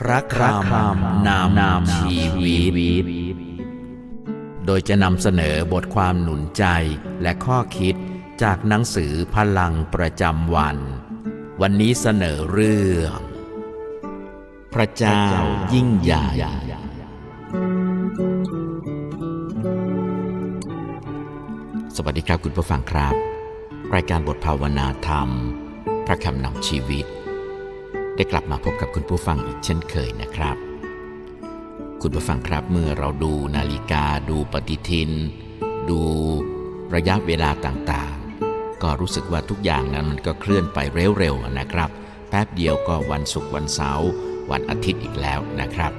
พระคำนำนำชีวิต โดยจะนำเสนอบทความหนุนใจและข้อคิดจากหนังสือพลังประจำวัน วันนี้เสนอเรื่อง พระเจ้ายิ่งใหญ่ สวัสดีครับคุณผู้ฟังครับ รายการบทภาวนาธรรม พระคำนำชีวิต ได้กลับมาพบกับคุณผู้ฟังอีกเช่นเคยนะครับ คุณผู้ฟังครับเมื่อเราดูนาฬิกา ดูปฏิทิน ดูระยะเวลาต่างๆ ก็รู้สึกว่าทุกอย่างนั้นมันก็เคลื่อนไปเร็วๆนะครับ แป๊บเดียวก็วันศุกร์วันเสาร์วันอาทิตย์อีกแล้วนะครับ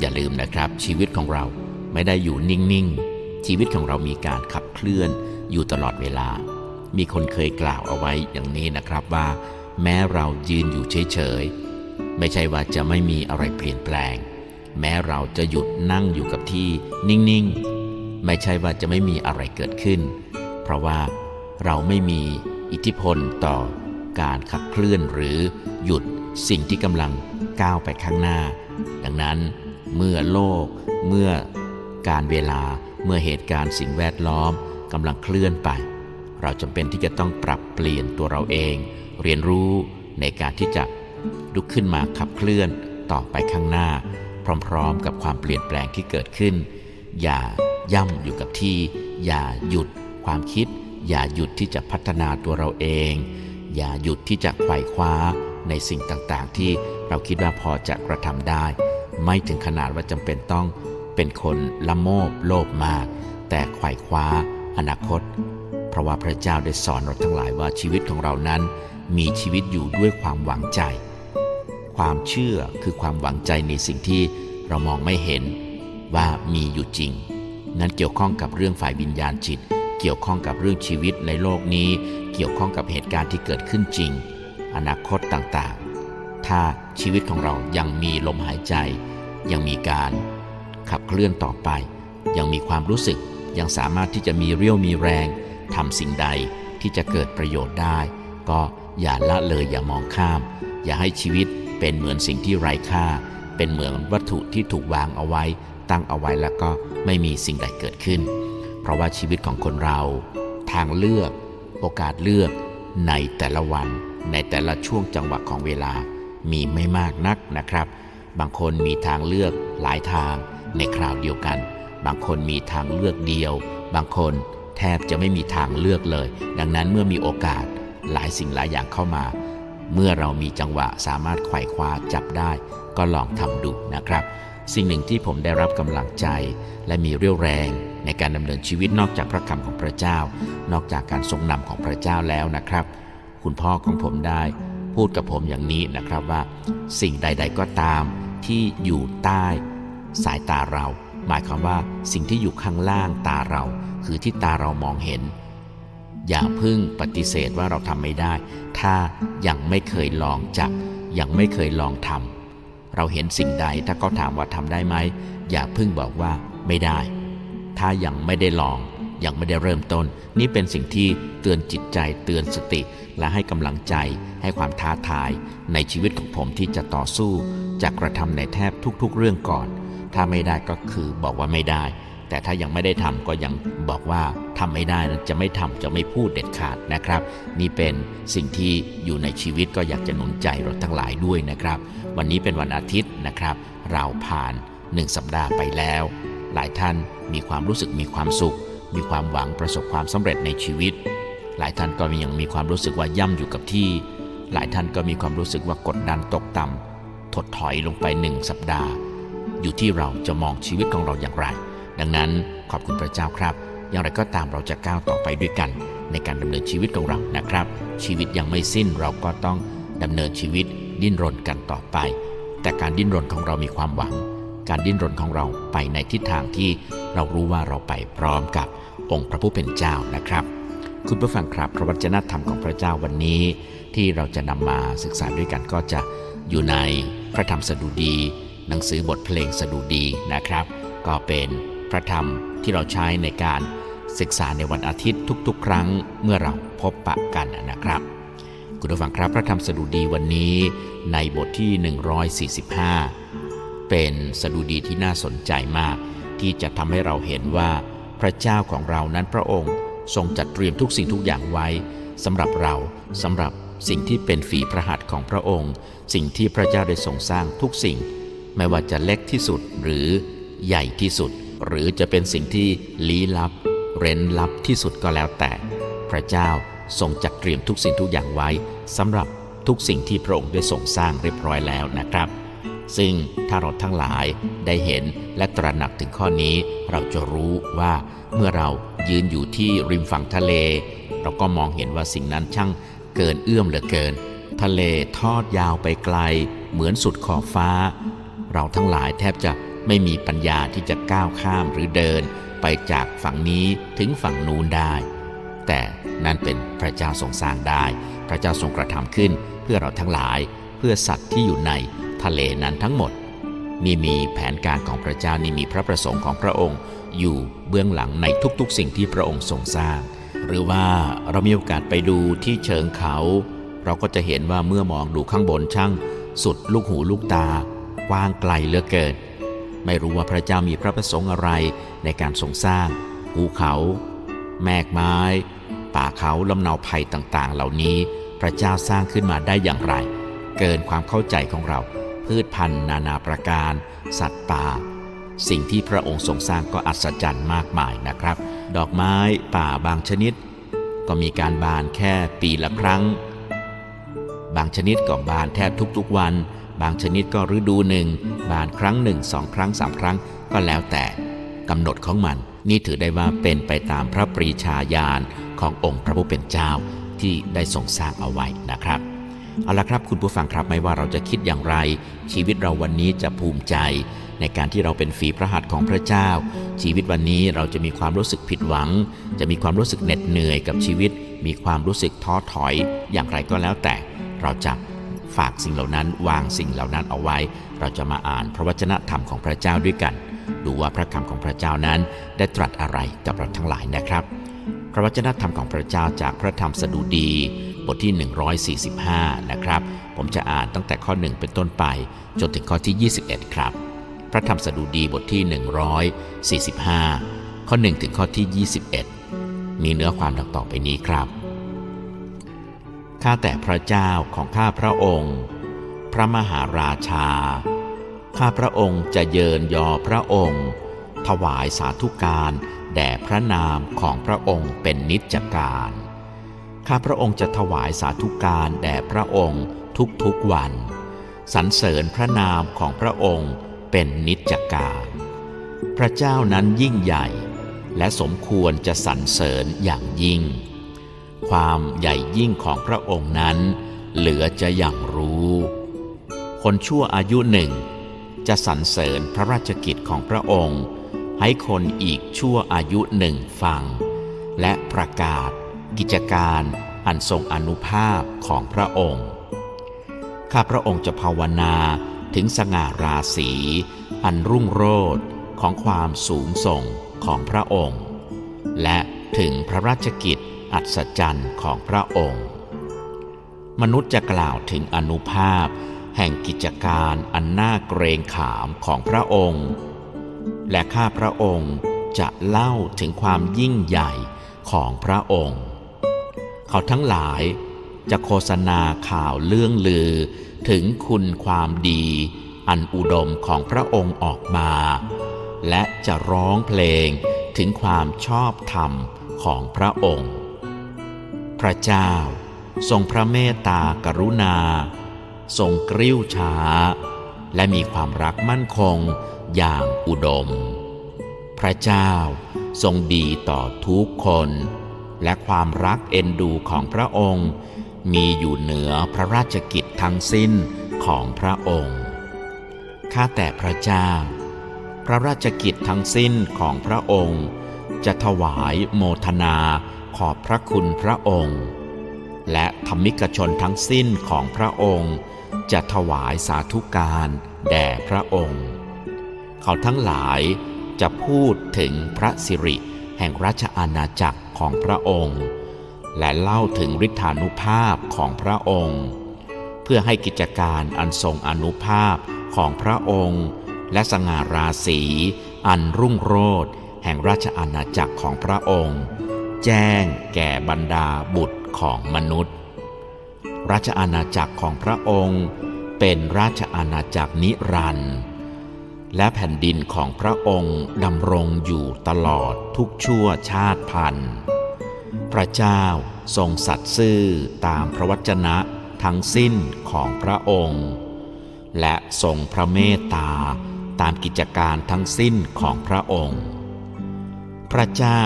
อย่าลืมนะครับชีวิตของเราไม่ได้อยู่นิ่งๆ ชีวิตของเรามีการขับเคลื่อนอยู่ตลอดเวลา มีคนเคยกล่าวเอาไว้อย่างนี้นะครับว่า แม้เรายืนอยู่เฉยๆ ไม่ใช่ว่าจะไม่มีอะไรเปลี่ยนแปลง แม้เราจะหยุดนั่งอยู่กับที่นิ่งๆ ไม่ใช่ว่าจะไม่มีอะไรเกิดขึ้น เพราะว่าเราไม่มีอิทธิพลต่อการขับเคลื่อนหรือหยุดสิ่งที่กำลังก้าวไปข้างหน้า ดังนั้นเมื่อโลก เมื่อการเวลาเมื่อเหตุการณ์สิ่งแวดล้อมกำลังเคลื่อนไป เราจำเป็นที่จะต้องปรับเปลี่ยนตัวเราเอง เรียนรู้ในการที่จะลุกขึ้นมาขับเคลื่อนต่อไปข้างหน้า พร้อมๆ กับความเปลี่ยนแปลงที่เกิดขึ้น อย่าย่ำอยู่กับที่ อย่าหยุดความคิด อย่าหยุดที่จะพัฒนาตัวเราเอง อย่าหยุดที่จะไขว่คว้าในสิ่งต่างๆ ที่เราคิดว่าพอจะกระทำได้ ไม่ถึงขนาดว่าจำเป็นต้องเป็นคนละโมบโลภมาก แต่ไขว่คว้าอนาคต เพราะว่าพระเจ้าได้สอนเราทั้งหลายว่าชีวิตของเรานั้น มีชีวิตอยู่ด้วยความหวังใจ ความเชื่อคือความหวังใจในสิ่งที่เรามองไม่เห็นว่ามีอยู่จริง นั้นเกี่ยวข้องกับเรื่องฝ่ายวิญญาณจิต เกี่ยวข้องกับเรื่องชีวิตในโลกนี้ เกี่ยวข้องกับเหตุการณ์ที่เกิดขึ้นจริง อนาคตต่างๆ ถ้าชีวิตของเรายังมีลมหายใจ ยังมีการขับเคลื่อนต่อไป ยังมีความรู้สึกยังสามารถที่จะมีเรี่ยวมีแรงทำสิ่งใดที่จะเกิดประโยชน์ได้ ก็ อย่าละเลยอย่ามองข้าม อย่าให้ชีวิตเป็นเหมือนสิ่งที่ไร้ค่า เป็นเหมือนวัตถุที่ถูกวางเอาไว้ ตั้งเอาไว้แล้วก็ไม่มีสิ่งใดเกิดขึ้น เพราะว่าชีวิตของคนเรา ทางเลือก โอกาสเลือกในแต่ละวัน ในแต่ละช่วงจังหวะของเวลามีไม่มากนักนะครับ บางคนมีทางเลือกหลายทางในคราวเดียวกัน บางคนมีทางเลือกเดียว บางคนแทบจะไม่มีทางเลือกเลย ดังนั้นเมื่อมีโอกาส หลายสิ่งหลายอย่างเข้ามา เมื่อเรามีจังหวะสามารถไขว่คว้าจับได้ ก็ลองทำดูนะครับ สิ่งหนึ่งที่ผมได้รับกำลังใจ และมีเรี่ยวแรงในการดำเนินชีวิตนอกจากพระคำของพระเจ้า นอกจากการทรงนำของพระเจ้าแล้วนะครับ คุณพ่อของผมได้พูดกับผมอย่างนี้นะครับว่า สิ่งใด ๆ ก็ตามที่อยู่ใต้ สายตาเรา หมายความว่าสิ่งที่อยู่ข้างล่างตาเรา คือที่ตาเรามองเห็น อย่าพึ่งปฏิเสธว่าเราทำไม่ได้ ถ้ายังไม่เคยลองจับ ยังไม่เคยลองทำเราเห็นสิ่งใดถ้าเขาถามว่าทำได้ไหม อย่าพึ่งบอกว่าไม่ได้ ถ้ายังไม่ได้ลอง ยังไม่ได้เริ่มต้น นี่เป็นสิ่งที่เตือนจิตใจ เตือนสติ และให้กำลังใจ ให้ความท้าทาย ในชีวิตของผมที่จะต่อสู้จะกระทำในแทบทุก ๆ เรื่องก่อน ถ้าไม่ได้ก็คือบอกว่าไม่ได้ แต่ถ้ายังไม่ได้ทำก็ยังบอกว่าทำไม่ได้นะจะไม่ทำจะไม่พูดเด็ดขาดนะครับ นี่เป็นสิ่งที่อยู่ในชีวิตก็อยากจะหนุนใจเราทั้งหลายด้วยนะครับ วันนี้เป็นวันอาทิตย์นะครับ เราผ่านหนึ่งสัปดาห์ไปแล้ว หลายท่านมีความรู้สึกมีความสุข มีความหวังประสบความสำเร็จในชีวิต หลายท่านก็ยังมีความรู้สึกว่าย่ำอยู่กับที่ หลายท่านก็มีความรู้สึกว่ากดดันตกต่ำถดถอยลงไปหนึ่งสัปดาห์ อยู่ที่เราจะมองชีวิตของเราอย่างไร ดังนั้นขอบคุณพระเจ้าครับ อย่างไรก็ตามเราจะก้าวต่อไปด้วยกันในการดำเนินชีวิตของเรานะครับ ชีวิตยังไม่สิ้นเราก็ต้องดำเนินชีวิตดิ้นรนกันต่อไป แต่การดิ้นรนของเรามีความหวัง การดิ้นรนของเราไปในทิศทางที่เรารู้ว่าเราไปพร้อมกับองค์พระผู้เป็นเจ้านะครับ คุณผู้ฟังครับพระวจนะธรรมของพระเจ้าวันนี้ ที่เราจะนำมาศึกษาด้วยกันก็จะอยู่ในพระธรรมสดุดี หนังสือบทเพลงสดุดีนะครับ ก็เป็น พระธรรมที่เราใช้ในการศึกษาในวันอาทิตย์ทุกๆ ครั้งเมื่อเราพบปะกันนะครับ คุณผู้ฟังครับพระธรรมสดุดีวันนี้ในบทที่ 145 เป็นสดุดีที่น่าสนใจมาก ที่จะทำให้เราเห็นว่าพระเจ้าของเรานั้นพระองค์ทรงจัดเตรียมทุกสิ่งทุกอย่างไว้สำหรับเราสำหรับสิ่งที่เป็นฝีพระหัตถ์ของพระองค์ สิ่งที่พระเจ้าได้ทรงสร้างทุกสิ่ง ไม่ว่าจะเล็กที่สุดหรือใหญ่ที่สุด หรือจะเป็นสิ่งที่ลี้ลับ เร้นลับที่สุดก็แล้วแต่ พระเจ้าทรงจัดเตรียมทุกสิ่งทุกอย่างไว้สำหรับทุกสิ่งที่พระองค์ได้ทรงสร้างเรียบร้อยแล้วนะครับ ซึ่งถ้าเราทั้งหลายได้เห็นและตระหนักถึงข้อนี้ เราจะรู้ว่าเมื่อเรายืนอยู่ที่ริมฝั่งทะเล เราก็มองเห็นว่าสิ่งนั้นช่างเกินเอื้อมเหลือเกิน ทะเลทอดยาวไปไกล เหมือนสุดขอบฟ้า เราทั้งหลายแทบจะ ไม่มีปัญญาที่จะก้าวข้ามหรือเดินไปจากฝั่งนี้ถึงฝั่งนู้นได้ แต่นั่นเป็นพระเจ้าทรงสร้างได้ พระเจ้าทรงกระทำขึ้นเพื่อเราทั้งหลาย เพื่อสัตว์ที่อยู่ในทะเลนั้นทั้งหมด นี่มีแผนการของพระเจ้านี่มีพระประสงค์ของพระองค์ อยู่เบื้องหลังในทุกๆ สิ่งที่พระองค์ทรงสร้าง หรือว่าเรามีโอกาสไปดูที่เชิงเขา เราก็จะเห็นว่าเมื่อมองดูข้างบนช่าง สุดลูกหูลูกตากว้างไกลเหลือเกิน ไม่รู้ว่าพระเจ้ามีพระประสงค์อะไรในการทรงสร้าง ภูเขา แมกไม้ ป่าเขาลำเนาภัยต่างๆ เหล่านี้พระเจ้าสร้างขึ้นมาได้อย่างไร เกินความเข้าใจของเรา พืชพันธุ์นานาประการ สัตว์ป่า สิ่งที่พระองค์ทรงสร้างก็อัศจรรย์มากมายนะครับ ดอกไม้ป่าบางชนิด ก็มีการบานแค่ปีละครั้ง บางชนิดก็บานแทบทุกๆวัน บางชนิดก็ฤดูหนึ่ง บานครั้งหนึ่งสองครั้งสามครั้งก็แล้วแต่กำหนดของมัน นี่ถือได้ว่าเป็นไปตามพระปรีชาญาณขององค์พระผู้เป็นเจ้าที่ได้ทรงสร้างเอาไว้นะครับเอาละครับคุณผู้ฟังครับไม่ว่าเราจะคิดอย่างไร ชีวิตเราวันนี้จะภูมิใจ ในการที่เราเป็นฝีพระหัตถ์ของพระเจ้า ชีวิตวันนี้เราจะมีความรู้สึกผิดหวัง จะมีความรู้สึกเหน็ดเหนื่อยกับชีวิต มีความรู้สึกท้อถอย อย่างไรก็แล้วแต่ เราจะ ฝากสิ่งเหล่านั้น วางสิ่งเหล่านั้นเอาไว้ เราจะมาอ่านพระวจนะธรรมของพระเจ้าด้วยกัน ดูว่าพระคำของพระเจ้านั้นได้ตรัสอะไรกับเราทั้งหลายนะครับ พระวจนะธรรมของพระเจ้าจากพระธรรมสดุดี บทที่ 145 นะครับ ผมจะอ่านตั้งแต่ข้อ 1 เป็นต้นไป จนถึงข้อที่ 21 ครับ พระธรรมสดุดีบทที่ 145 ข้อ 1 ถึงข้อที่ 21 มีเนื้อความดังต่อไปนี้ครับ ข้าแต่พระเจ้าของข้าพระองค์ พระมหาราชา ข้าพระองค์จะเยินยอพระองค์ ถวายสาธุการแด่พระนามของพระองค์เป็นนิจการ ข้าพระองค์จะถวายสาธุการแด่พระองค์ทุกๆวัน สรรเสริญพระนามของพระองค์เป็นนิจการ พระเจ้านั้นยิ่งใหญ่ และสมควรจะสรรเสริญอย่างยิ่ง ความใหญ่ยิ่งของพระองค์นั้น เหลือจะอย่างรู้ คนชั่วอายุหนึ่ง จะสรรเสริญพระราชกิจของพระองค์ ให้คนอีกชั่วอายุหนึ่งฟัง และประกาศ กิจการอันทรงอนุภาพของพระองค์ ข้าพระองค์จะภาวนาถึงสง่าราศีอันรุ่งโรจน์ของความสูงส่งของพระองค์ และถึงพระราชกิจ อัศจรรย์ของพระองค์ มนุษย์จะกล่าวถึงอนุภาพ แห่งกิจการอันน่าเกรงขามของพระองค์ และข้าพระองค์จะเล่าถึงความยิ่งใหญ่ของพระองค์ เขาทั้งหลายจะโฆษณาข่าวเรื่องลือถึงคุณความดีอันอุดมของพระองค์ออกมา และจะร้องเพลงถึงความชอบธรรมของพระองค์ พระเจ้า ทรงพระเมตตากรุณา ทรงกริ้วช้า และมีความรักมั่นคงอย่างอุดม พระเจ้าทรงดีต่อทุกคน และความรักเอ็นดูของพระองค์ มีอยู่เหนือพระราชกิจทั้งสิ้นของพระองค์ ข้าแต่พระเจ้า พระราชกิจทั้งสิ้นของพระองค์ จะถวายโมทนา ขอบพระคุณพระองค์ และธรรมิกชนทั้งสิ้นของพระองค์ จะถวายสาธุการแด่พระองค์ เขาทั้งหลายจะพูดถึงพระสิริแห่งราชอาณาจักรของพระองค์ และเล่าถึงฤทธานุภาพของพระองค์ เพื่อให้กิจการอันทรงอนุภาพของพระองค์ และสง่าราศีอันรุ่งโรจน์แห่งราชอาณาจักรของพระองค์ แจ้งแก่บรรดาบุตรของมนุษย์ ราชอาณาจักรของพระองค์เป็นราชอาณาจักรนิรันดร์และแผ่นดินของพระองค์ดำรงอยู่ตลอดทุกชั่วชาติพันธุ์ พระเจ้าทรงสัตย์ซื่อตามพระวจนะทั้งสิ้นของพระองค์ และทรงพระเมตตาตามกิจการทั้งสิ้นของพระองค์ พระเจ้า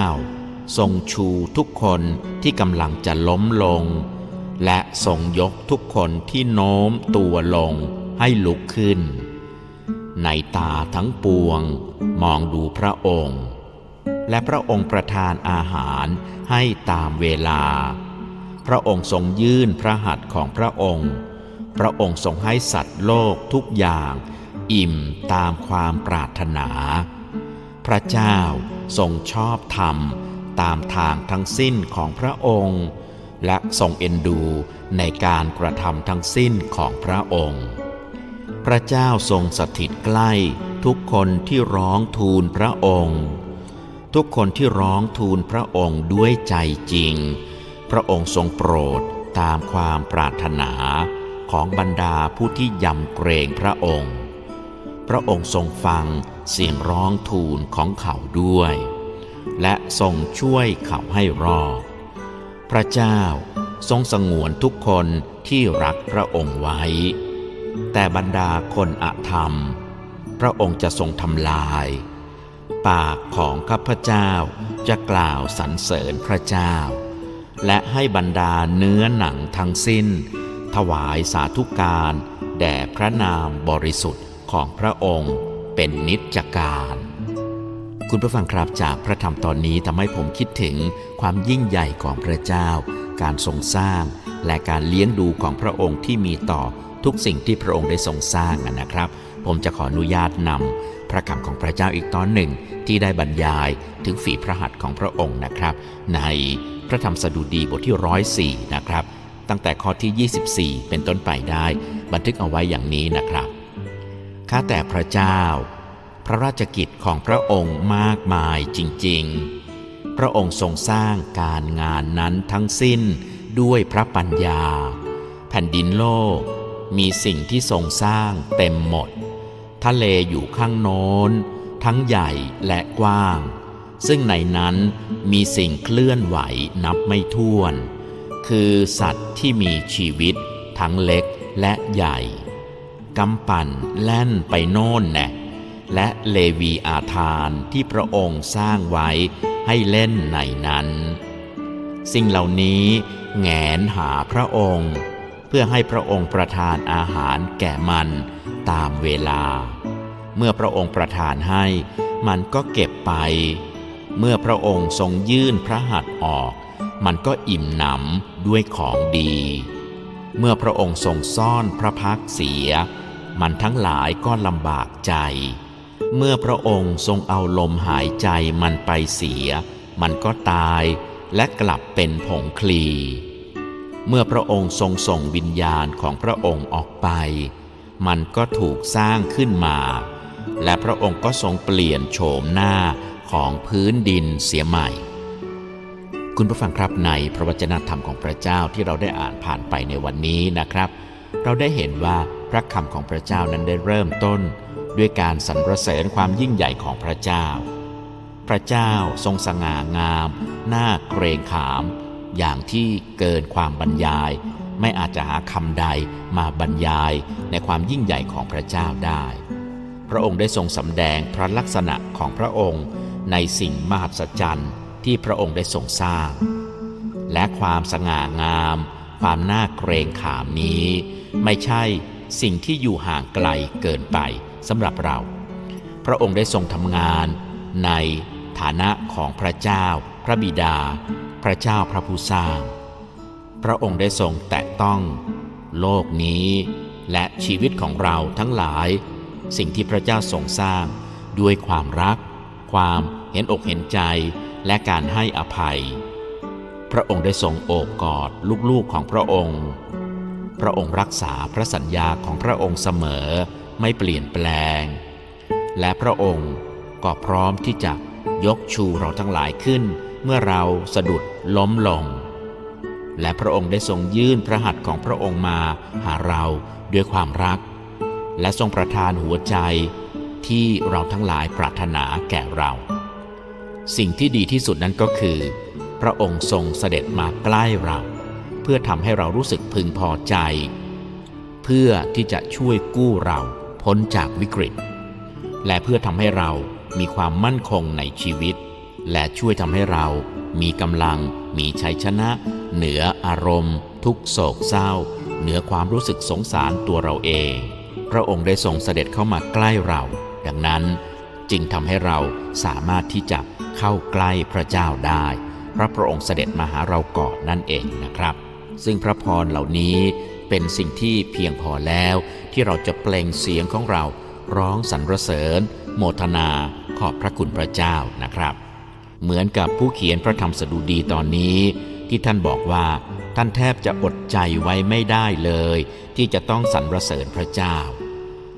ทรงชูทุกคนที่กำลังจะล้มลง และทรงยกทุกคนที่โน้มตัวลงให้ลุกขึ้น ในตาทั้งปวงมองดูพระองค์ และพระองค์ประทานอาหารให้ตามเวลา พระองค์ทรงยื่นพระหัตถ์ของพระองค์ พระองค์ทรงให้สัตว์โลกทุกอย่างอิ่มตามความปรารถนา พระเจ้าทรงชอบธรรม ตามทางทั้งสิ้นของพระองค์ และทรงเอ็นดูในการกระทำทั้งสิ้นของพระองค์ พระเจ้าทรงสถิตใกล้ทุกคนที่ร้องทูลพระองค์ ทุกคนที่ร้องทูลพระองค์ด้วยใจจริง พระองค์ทรงโปรดตามความปรารถนาของบรรดาผู้ที่ยำเกรงพระองค์ พระองค์ทรงฟังเสียงร้องทูลของเขาด้วย และทรงช่วยเขาให้รอด พระเจ้าทรงสงวนทุกคนที่รักพระองค์ไว้ แต่บรรดาคนอธรรม พระองค์จะทรงทำลาย ปากของข้าพเจ้าจะกล่าวสรรเสริญพระเจ้า และให้บรรดาเนื้อหนังทั้งสิ้น ถวายสาธุการแด่พระนามบริสุทธิ์ของพระองค์เป็นนิจการ คุณผู้ฟังครับจากพระธรรมตอนนี้ทำให้ผมคิดถึงความยิ่งใหญ่ของพระเจ้า การทรงสร้าง และการเลี้ยงดูของพระองค์ที่มีต่อทุกสิ่งที่พระองค์ได้ทรงสร้างนะครับ ผมจะขออนุญาตนำพระคำของพระเจ้าอีกตอนหนึ่ง ที่ได้บรรยายถึงฝีพระหัตถ์ของพระองค์นะครับ ในพระธรรมสดุดีบทที่ร้อยสี่นะครับ ตั้งแต่ข้อที่ 24 เป็นต้นไปได้ บันทึกเอาไว้อย่างนี้นะครับข้าแต่พระเจ้า พระราชกิจของพระองค์มากมายจริง ๆ พระองค์ทรงสร้างการงานนั้นทั้งสิ้นด้วยพระปัญญา แผ่นดินโลกมีสิ่งที่ทรงสร้างเต็มหมด ทะเลอยู่ข้างโน้น ทั้งใหญ่และกว้าง ซึ่งในนั้นมีสิ่งเคลื่อนไหวนับไม่ถ้วน คือสัตว์ที่มีชีวิตทั้งเล็กและใหญ่กำปั่นแล่นไปโน่นแน่ และเลวีอาธานที่พระองค์สร้างไว้ให้เล่นในนั้น สิ่งเหล่านี้แงนหาพระองค์ เพื่อให้พระองค์ประทานอาหารแก่มันตามเวลา เมื่อพระองค์ประทานให้มันก็เก็บไป เมื่อพระองค์ทรงยื่นพระหัตถ์ออก มันก็อิ่มหนำด้วยของดี เมื่อพระองค์ทรงซ่อนพระพักเสีย มันทั้งหลายก็ลำบากใจ เมื่อพระองค์ทรงเอาลมหายใจมันไปเสีย มันก็ตายและกลับเป็นผงคลี เมื่อพระองค์ทรงส่งวิญญาณของพระองค์ออกไป มันก็ถูกสร้างขึ้นมา และพระองค์ก็ทรงเปลี่ยนโฉมหน้าของพื้นดินเสียใหม่ คุณผู้ฟังครับในพระวจนะธรรมของพระเจ้าที่เราได้อ่านผ่านไปในวันนี้นะครับ เราได้เห็นว่าพระคำของพระเจ้านั้นได้เริ่มต้น ด้วยการสรรเสริญความยิ่งใหญ่ของพระเจ้า พระเจ้าทรงสง่างามน่าเกรงขาม อย่างที่เกินความบรรยาย ไม่อาจจะหาคำใดมาบรรยายในความยิ่งใหญ่ของพระเจ้าได้ พระองค์ได้ทรงสำแดงพระลักษณะของพระองค์ในสิ่งมหัศจรรย์ที่พระองค์ได้ทรงสร้าง และความสง่างาม ความน่าเกรงขามนี้ ไม่ใช่สิ่งที่อยู่ห่างไกลเกินไป สำหรับเรา พระองค์ได้ทรงทำงานในฐานะของพระเจ้า พระบิดา พระเจ้าพระผู้สร้าง พระองค์ได้ทรงแตะต้อง โลกนี้ และชีวิตของเราทั้งหลาย สิ่งที่พระเจ้าทรงสร้าง ด้วยความรัก ความเห็นอกเห็นใจและการให้อภัย พระองค์ได้ทรงโอบกอดลูกๆของพระองค์ พระองค์รักษาพระสัญญาของพระองค์เสมอ ไม่เปลี่ยนแปลง และพระองค์ก็พร้อมที่จะยกชูเราทั้งหลายขึ้น เมื่อเราสะดุดล้มลง และพระองค์ได้ทรงยื่นพระหัตถ์ของพระองค์มาหาเราด้วยความรัก และทรงประทานหัวใจที่เราทั้งหลายปรารถนาแก่เรา สิ่งที่ดีที่สุดนั้นก็คือ พระองค์ทรงเสด็จมาใกล้เรา เพื่อทำให้เรารู้สึกพึงพอใจ เพื่อที่จะช่วยกู้เรา พ้นจากวิกฤต และเพื่อทำให้เรามีความมั่นคงในชีวิต และช่วยทำให้เรามีกำลัง มีชัยชนะ เหนืออารมณ์ ทุกโศกเศร้า เหนือความรู้สึกสงสารตัวเราเอง พระองค์ได้ทรงเสด็จเข้ามาใกล้เรา ดังนั้นจึงทำให้เราสามารถที่จะเข้าใกล้พระเจ้าได้เพราะพระองค์เสด็จมาหาเราก่อนนั่นเองนะครับ ซึ่งพระพรเหล่านี้ เป็นสิ่งที่เพียงพอแล้วที่เราจะเปล่งเสียงของเราร้องสรรเสริญ โมทนาขอบพระคุณพระเจ้านะครับ เหมือนกับผู้เขียนพระธรรมสดุดีตอนนี้ ที่ท่านบอกว่าท่านแทบจะอดใจไว้ไม่ได้เลย ที่จะต้องสรรเสริญพระเจ้า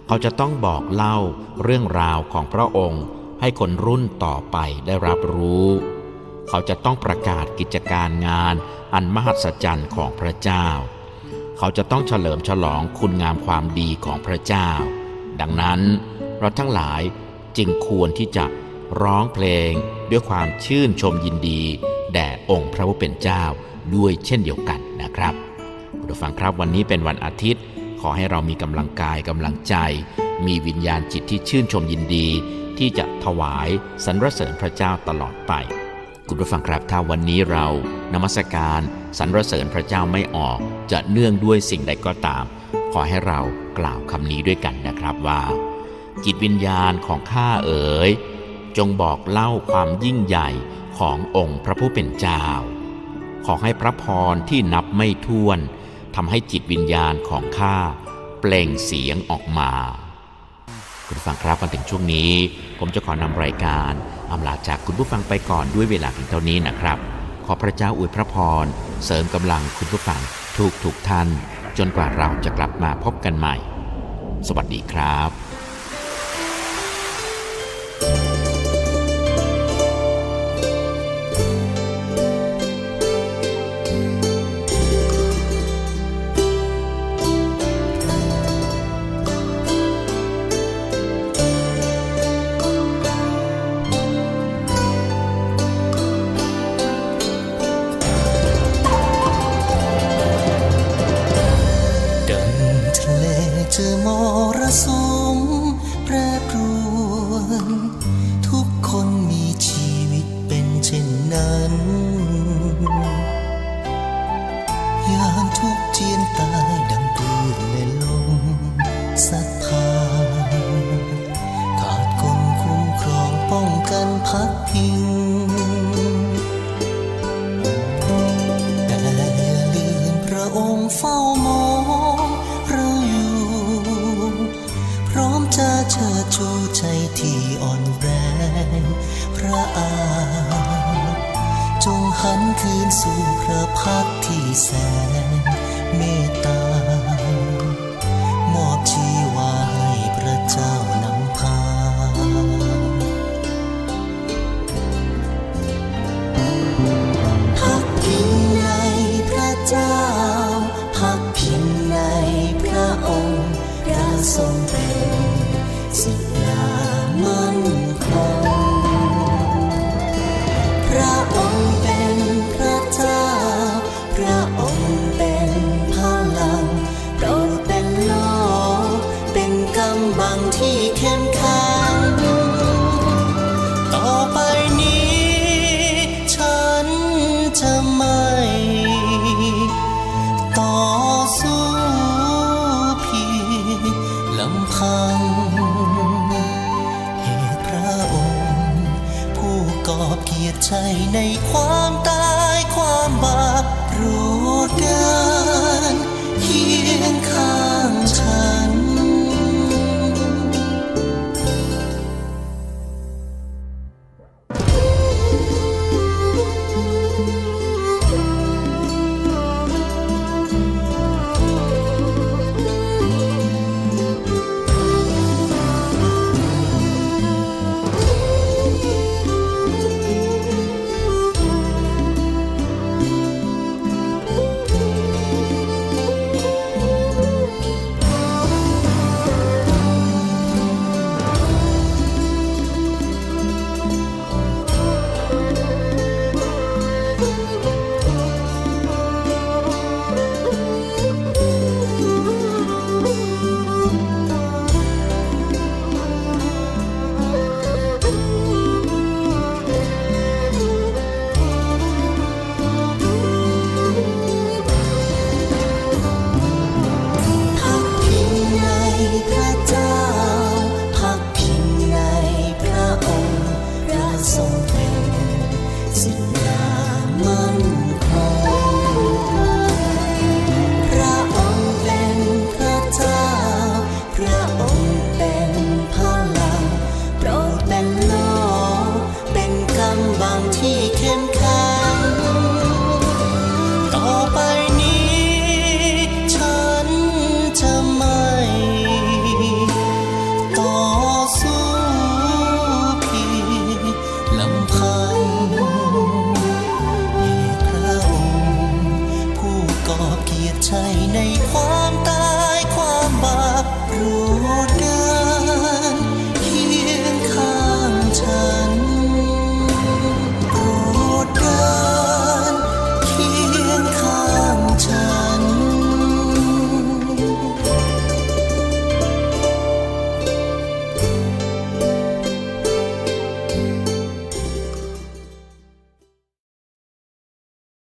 เขาจะต้องบอกเล่าเรื่องราวของพระองค์ ให้คนรุ่นต่อไปได้รับรู้ เขาจะต้องประกาศกิจการงานอันมหัศจรรย์ของพระเจ้า เขาจะต้องเฉลิมฉลองคุณงามความดีของพระเจ้า ดังนั้นเราทั้งหลายจึงควรที่จะร้องเพลงด้วยความชื่นชมยินดี แด่องค์พระผู้เป็นเจ้าด้วยเช่นเดียวกันนะครับคุณผู้ฟังครับวันนี้เป็นวันอาทิตย์ ขอให้เรามีกำลังกายกำลังใจ มีวิญญาณจิตที่ชื่นชมยินดี ที่จะถวายสรรเสริญพระเจ้าตลอดไป คุณผู้ฟังครับถ้าวันนี้เรานมัสการ สรรเสริญพระเจ้าไม่ออกจะเนื่องด้วยสิ่งใดก็ตาม ขอให้เรากล่าวคำนี้ด้วยกันนะครับว่า จิตวิญญาณของข้าเอ๋ยจงบอกเล่าความยิ่งใหญ่ขององค์พระผู้เป็นเจ้า ขอให้พระพรที่นับไม่ถ้วนทำให้จิตวิญญาณของข้าเปล่งเสียงออกมา คุณผู้ฟังครับมาถึงช่วงนี้ ผมจะขอนำรายการอำลาจากคุณผู้ฟังไปก่อนด้วยเวลาเพียงเท่านี้นะครับ ขอพระเจ้าอวยพระพร เสริมกำลังคุณผู้ฟังทุกทุกท่าน จนกว่าเราจะกลับมาพบกันใหม่ สวัสดีครับ หันคืนสู่พระพักที่แสนเมต